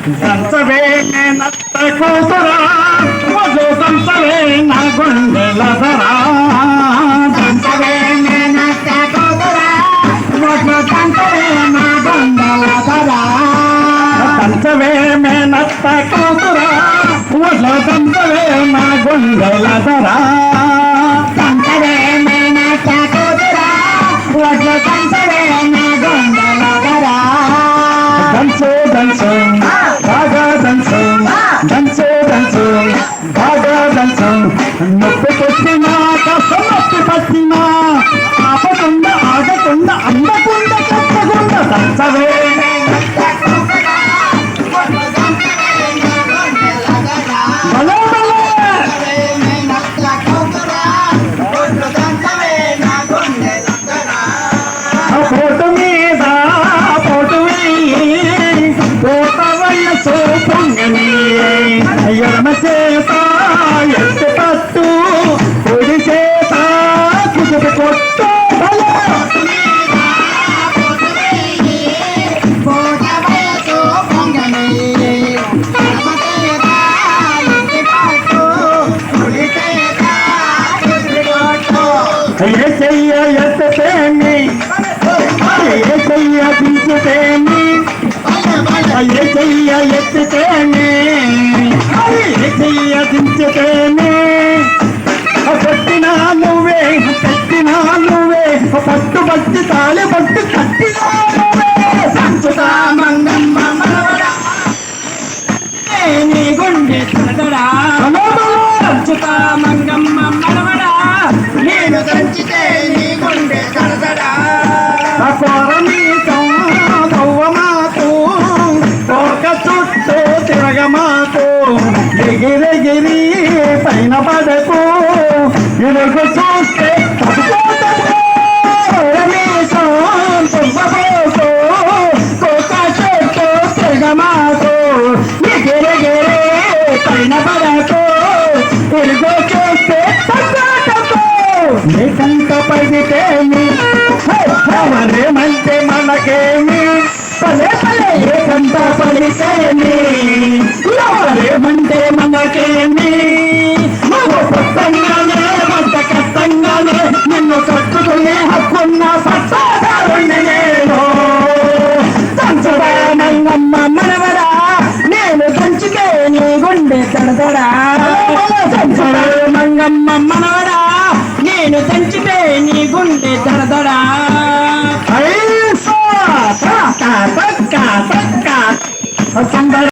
దంచవే నత్త కూతురా వజు దంచవే నా గుండెల ధరా నత్త కూతురా నా గుండెల నత్త కూతురా నా గుండెల నత్త కూతురా నా గుండెల దంచు దంచు బాగా దంచు నొప్పి ఆపకుండా ఆగకుండా అందకుండా కట్టకుండా సత్తవే చెయ్య ఎత్తుతేమి ఏ చెయ్య దించుతేమి పట్టినా నువ్వే కట్టినా నువ్వే పట్టు పట్టి తాళి పట్టు కట్టినా. ఇరుగు చూస్తే తప్పుకోతకు. నీకంత పడితేమి ఎవరేమంటే మనకేమి పదే పదే ఏకంత పడితేమి ఎవరేమంటే మనకేమి మంగమ్మ మనవరా నేను దంచితే నీ గుండె తడదడా